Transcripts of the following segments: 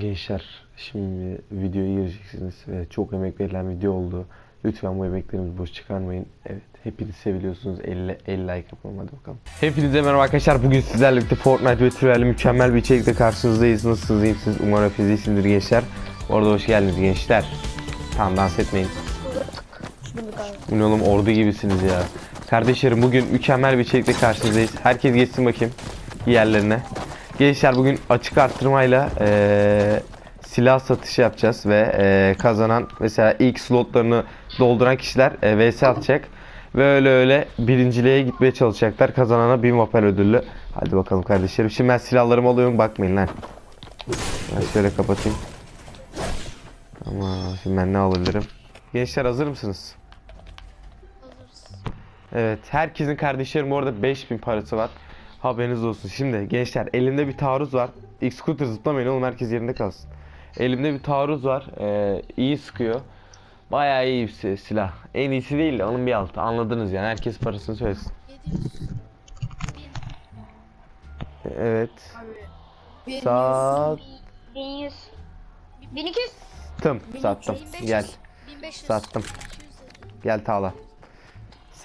Gençler şimdi videoya gireceksiniz ve çok emek verilen video oldu. Lütfen bu emeklerimizi boş çıkarmayın. Evet hepiniz seviliyorsunuz. 50, 50 like yapalım hadi bakalım. Hepinize merhaba arkadaşlar. Bugün sizlerle birlikte Fortnite ve Trial'le mükemmel bir içerikle karşınızdayız. Nasılsınız iyi? Umarım hepiniz iyisindir gençler. Orada hoş geldiniz gençler. Tamam dans etmeyin. Bu ne ordu gibisiniz ya. Kardeşlerim bugün mükemmel bir içerikle karşınızdayız. Herkes geçsin bakayım yerlerine. Gençler bugün açık arttırmayla eee, silah satışı yapacağız ve eee, kazanan mesela ilk slotlarını dolduran kişiler eee, vs atacak. Ve öyle öyle birinciliğe gitmeye çalışacaklar. Kazanana 1000 vapel ödüllü. Hadi bakalım kardeşlerim. Şimdi ben silahlarımı alıyorum bakmayın lan. Ben şöyle kapatayım. Tamam şimdi ben ne alabilirim? Gençler hazır mısınız? Evet, herkesin kardeşlerim orada 5000 parası var. Haberiniz olsun. Şimdi gençler elimde bir taarruz var. X-Scooter zıplamayın oğlum herkes yerinde kalsın. Elimde bir taarruz var. Ee, iyi sıkıyor. Bayağı iyi bir si- silah. En iyisi değil de onun bir altı. Anladınız yani. Herkes parasını söylesin. 700. Evet. Bin- Sattım. 1100 1200 Sattım. Gel. 1500. Sattım. 200 Gel Tağla.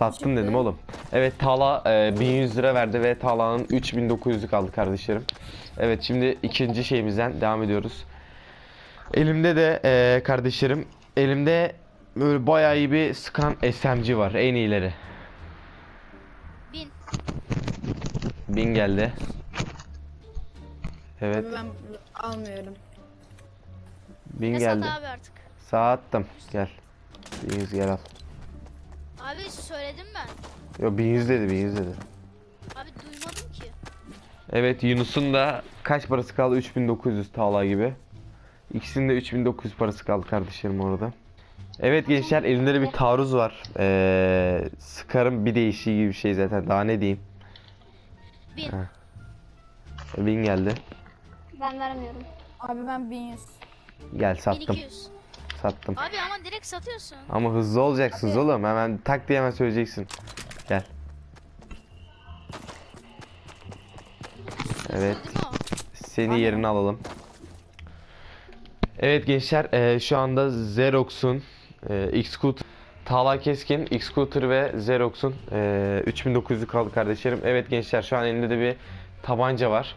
Sattım dedim oğlum. Evet Tağla e, 1100 lira verdi ve Tağla'nın 3900'ü kaldı kardeşlerim. Evet şimdi ikinci şeyimizden devam ediyoruz. Elimde de e, kardeşlerim elimde böyle bayağı iyi bir scan SMG var en iyileri. 1000. 1000 geldi. Evet Ben almıyorum. 1000 Ne geldi. sat abi artık? Sattım. Gel. 1100 gel al. Abi söyledim ben. Yo 1100 dedi 1100 dedi. Abi duymadım ki. Evet Yunus'un da kaç parası kaldı? 3900 Tağla gibi. İkisinin de 3900 parası kaldı kardeşlerim orada. Evet gençler elimde de bir taarruz var. Ee, sıkarım bir değişiği gibi bir şey zaten daha ne diyeyim. 1000. Ha. Bin geldi. Ben vermiyorum. Abi ben 1100. Gel sattım. 1200. Sattım. Abi ama direkt satıyorsun. Ama hızlı olacaksınız oğlum. Hemen tak diye hemen söyleyeceksin. Gel. Evet. Seni yerine alalım. Evet gençler eee, şu anda Xerox'un eee X-Scooter Tağla Keskin, X-Scooter ve Xerox'un eee 3900'lü kaldı kardeşlerim. Evet gençler şu an elimde de bir tabanca var.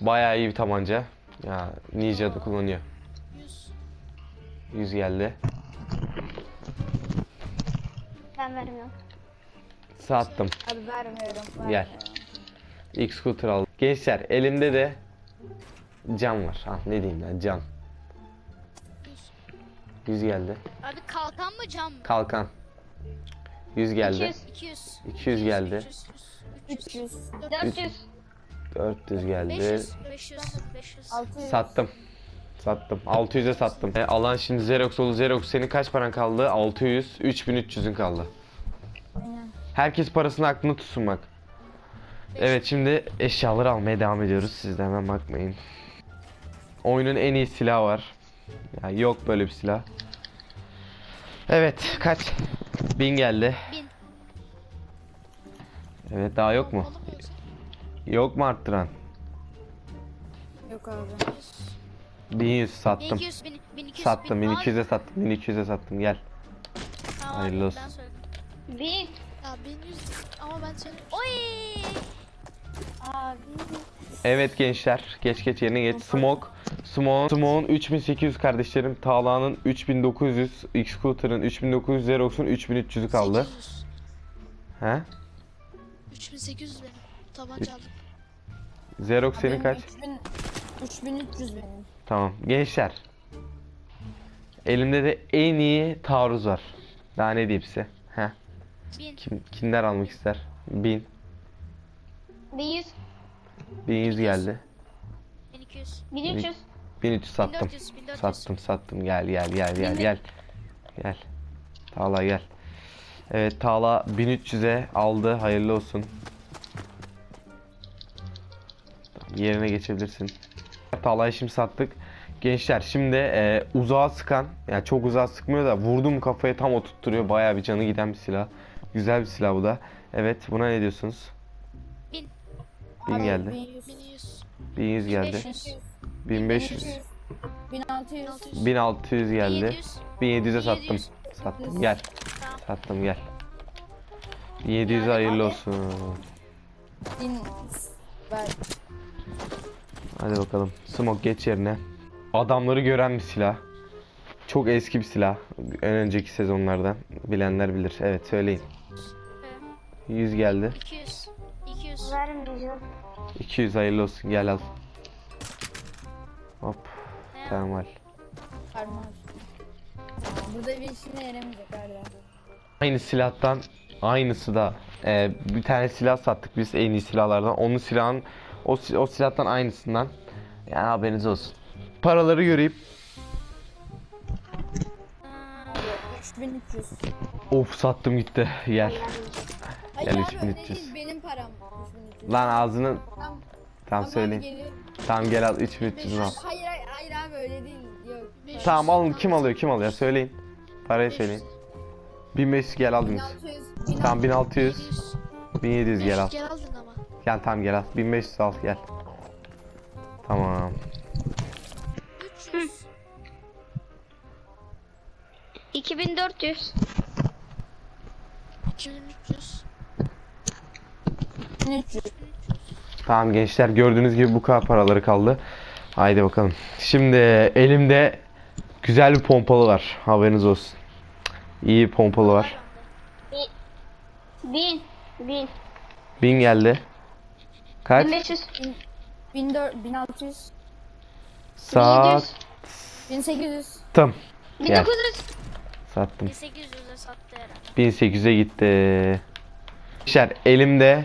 Bayağı iyi bir tabanca. Ya Ninja da kullanıyor. 100. 100 geldi. Ben vermiyorum. Sattım. Abi vermiyorum. Gel. X-Scooter aldım. Gençler elimde de can var. Ah ne diyeyim lan can. 100 geldi. Abi kalkan mı cam mı? Kalkan. 100 geldi. 200 200. 200 geldi. 300. 300. 400 400 geldi. 500. 500. 500. 600. Sattım. Sattım. 600'e sattım. E, alan şimdi Xerox oldu. Xerox senin kaç paran kaldı? 600. 3300'ün kaldı. Aynen. Herkes parasını aklında tutsun bak. Evet şimdi eşyaları almaya devam ediyoruz. Siz de hemen bakmayın. Oyunun en iyi silahı var. Ya yok böyle bir silah. Evet kaç? 1000 geldi. 1000. Evet daha yok mu? Yok mu arttıran? Yok abi. 1100 sattım. 1200. 1000, 1200. Sattım. 1000. 1200'e sattım. 1200'e sattım. Gel. Tamam, Hayırlı olsun. 1000 Ya 1100 ama ben söyledim. Oy! Abi. Evet gençler. Geç geç yerine geç. Smoke. Smoke. Smoke'un 3800 kardeşlerim. Tağla'nın 3900. X-Scooter'ın 3900. Xerox'un 3300'ü kaldı. 800. He? 3800 benim. Tabanca aldım. Xerox senin kaç? 3000 3300 benim. Tamam. Gençler. Elimde de en iyi taarruz var. Daha ne diyeyim size? He. 1000. Kim, kimler almak ister? 1000. 1100 1100 geldi. 1200. 1300 1300 sattım. 1400. 1400. Sattım sattım. Gel gel gel gel gel. Gel. Tağla gel. Evet Tağla 1300'e aldı. Hayırlı olsun. Yerine geçebilirsin. Tağla'yı şimdi sattık. Gençler şimdi e, uzağa sıkan, yani çok uzağa sıkmıyor da vurdum kafaya tam oturtturuyor. Bayağı bir canı giden bir silah. Güzel bir silah bu da. Evet buna ne diyorsunuz? 1000. 1000 Abi geldi. 1100. 1100. 1100 geldi. 500. 1500 1600. 1600 geldi. 1700. 1700'e sattım. 1700. Sattım gel. Sattım gel. 1700 hayırlı olsun. 1000 ver. Hadi bakalım. Smoke geç yerine. Adamları gören bir silah. Çok eski bir silah. En önceki sezonlardan. Bilenler bilir. Evet söyleyin. 100 geldi. 200. 200. Vermeyeceğim. 200 hayırlı olsun. Gel al. Hop. Tamam al. Parmağı. Burada bir işine yaramayacak hala. Aynı silahtan aynısı da e, bir tane silah sattık biz en iyi silahlardan. Onun silahın o, o silahtan aynısından. Yani haberiniz olsun. Paraları göreyim. 3300. Of sattım gitti. Gel. Hayır Gel abi öyle 3300. değil benim param. 3300. Lan ağzını tam söyleyin. geliyor. Tamam gel al 3300'ünü al. Hayır hayır hayır abi öyle değil. Yok. 500. Tamam alın kim alıyor kim alıyor söyleyin. Parayı söyleyin. 1500 gel aldınız. 1600. Tamam 1600. 700. 1700 gel al. Gel aldın ama. Gel tamam gel al. 1500 al gel. Tamam. 300. 2400. 2300. 1300. Tamam gençler gördüğünüz gibi bu kadar paraları kaldı. Haydi bakalım. Şimdi elimde güzel bir pompalı var. Haberiniz olsun. İyi bir pompalı var. 1000. 1000. 1000 geldi. Kaç? 1500. 1400. 1600. Sattım. 1800. Gel. 1900. Sattım. 1800'e sattı herhalde. 1800'e gitti. Gençler elimde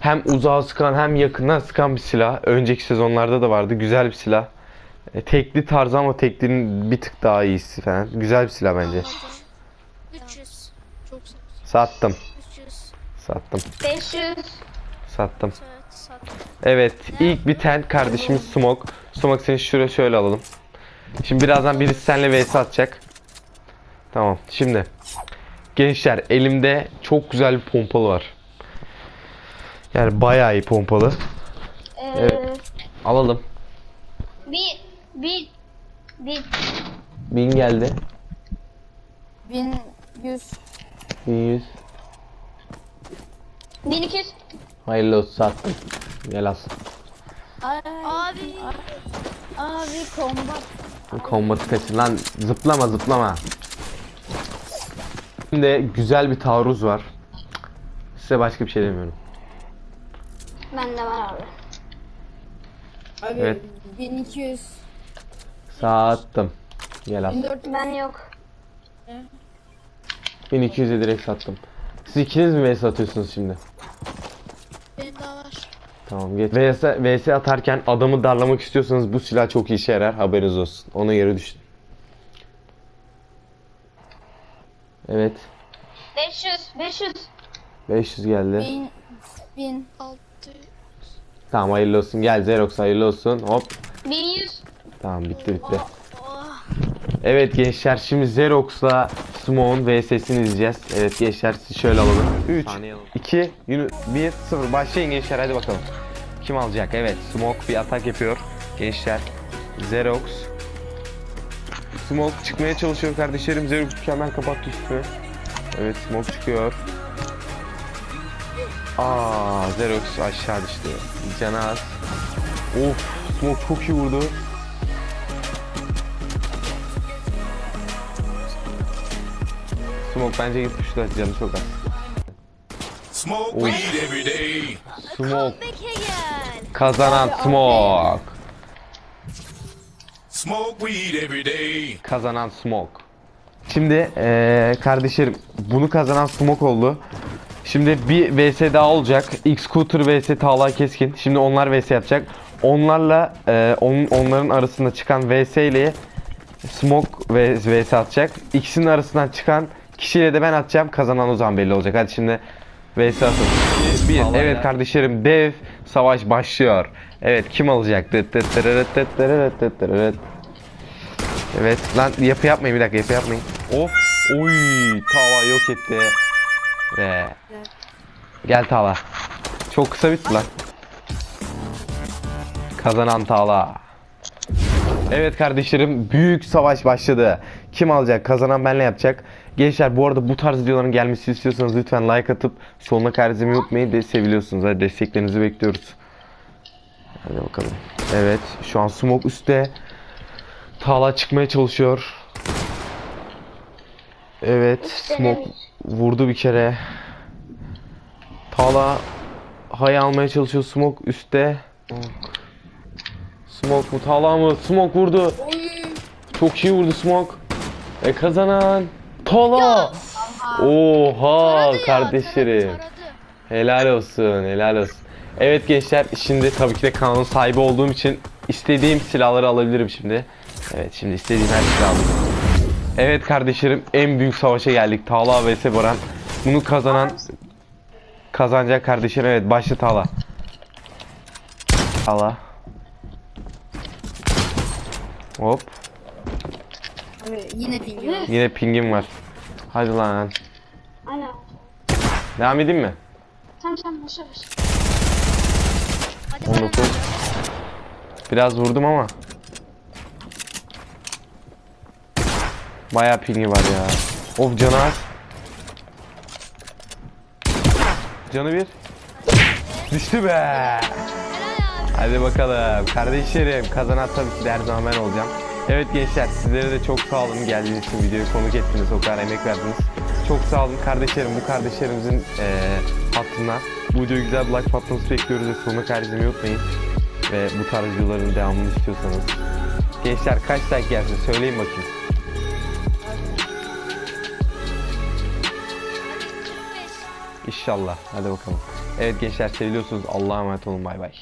hem uzağa sıkan hem yakından sıkan bir silah. Önceki sezonlarda da vardı. Güzel bir silah. E, tekli tarzı ama teklinin bir tık daha iyisi falan. Güzel bir silah bence. Anladım. 300. Çok sat. Sattım. 300. Sattım. 500. Sattım. Evet ilk biten kardeşimiz Smoke. Smoke seni şuraya şöyle alalım. Şimdi birazdan birisi seninle vs atacak. Tamam şimdi. Gençler elimde çok güzel bir pompalı var. Yani bayağı iyi pompalı. Ee, Evet. Alalım. 1000. 1000. 1000. 1000 geldi. 1100. 1100. 1200. Hayırlı olsun sattım. Gel al. Ay, Abi. abi kombat. Kombatı kaçın lan zıplama zıplama. Şimdi güzel bir taarruz var. Size başka bir şey demiyorum. Bende var abi. Abi Evet. 1200. Sattım. Gel al. 1400. Ben yok. 1200'e direkt sattım. Siz ikiniz mi vs atıyorsunuz şimdi? Tamam geç. VS, VS atarken adamı darlamak istiyorsanız bu silah çok işe yarar haberiniz olsun. Ona göre düşün. Evet. 500. 500. 500 geldi. 1000. 1000. 600. Tamam hayırlı olsun. Gel Xerox hayırlı olsun. Hop. 1100. Tamam bitti bitti. Evet gençler şimdi Xerox'la Smoke'un VS'sini izleyeceğiz. Evet gençler siz şöyle alalım. 3, 2, 1, 0. Başlayın gençler hadi bakalım. Kim alacak? Evet Smoke bir atak yapıyor. Gençler. Xerox. Smoke çıkmaya çalışıyor kardeşlerim. Xerox hemen kapattı üstünü. Evet Smoke çıkıyor. Aa Xerox aşağı düştü. Canı az. Of Smoke çok iyi vurdu. Smoke bence git tuşla canı çok az. Smoke weed every day. Smoke kazanan Smoke. Smoke weed every day. Kazanan Smoke. Şimdi eee kardeşlerim bunu kazanan Smoke oldu. Şimdi bir VS daha olacak. X-Scooter vs Talha Keskin. Şimdi onlar VS yapacak. Onlarla eee, on- onların arasında çıkan VS ile Smoke ve VS atacak. İkisinin arasından çıkan kişiyle de ben atacağım. Kazanan o zaman belli olacak. Hadi şimdi VS atın. Bir, evet kardeşlerim dev savaş başlıyor. Evet kim alacak? Dıt dıt dırırıt dıt dırırıt dıt dırırıt. Evet lan yapı yapmayın bir dakika yapı yapmayın. Of oy Tava yok etti. Ve gel Tava. Çok kısa bitti lan. Kazanan Tala. Evet kardeşlerim büyük savaş başladı. Kim alacak? Kazanan benle yapacak. Gençler bu arada bu tarz videoların gelmesi istiyorsanız lütfen like atıp sonuna kadar izlemeyi unutmayın. De seviliyorsunuz. Hadi desteklerinizi bekliyoruz. Hadi bakalım. Evet şu an smoke üstte. Tala çıkmaya çalışıyor. Evet smoke vurdu bir kere. Tala hay almaya çalışıyor smoke üstte. Smoke mu Tala mı? Smoke vurdu. Çok iyi vurdu Smoke. Ve kazanan Tala. Oha kardeşlerim. Helal olsun, helal olsun. Evet gençler, şimdi tabii ki de kanalın sahibi olduğum için istediğim silahları alabilirim şimdi. Evet, şimdi istediğim her silahı alayım. Evet kardeşlerim, en büyük savaşa geldik. Tağla vs Baran. Bunu kazanan kazanacak kardeşlerim. Evet, başla Tağla. Tağla. Hop, yine ping yok. yine pingim var. Hadi lan. Aynen. Devam edeyim mi? Tamam tamam başla başla. Hadi bana 19. Biraz vurdum ama. Bayağı pingi var ya. Of canı az. Canı bir. Düştü be. Hadi bakalım. Kardeşlerim kazanan tabii ki de her zaman ben olacağım. Evet gençler sizlere de çok sağ olun geldiğiniz için videoyu konuk ettiniz. O kadar emek verdiniz. Çok sağ olun kardeşlerim. Bu kardeşlerimizin eee hattına bu videoyu güzel bir like patlaması bekliyoruz ve sonuna kadar izlemeyi unutmayın. Ve bu tarz videoların devamını istiyorsanız. Gençler kaç like gelsin söyleyin bakayım. İnşallah. Hadi bakalım. Evet gençler seviliyorsunuz. Allah'a emanet olun. Bay bay.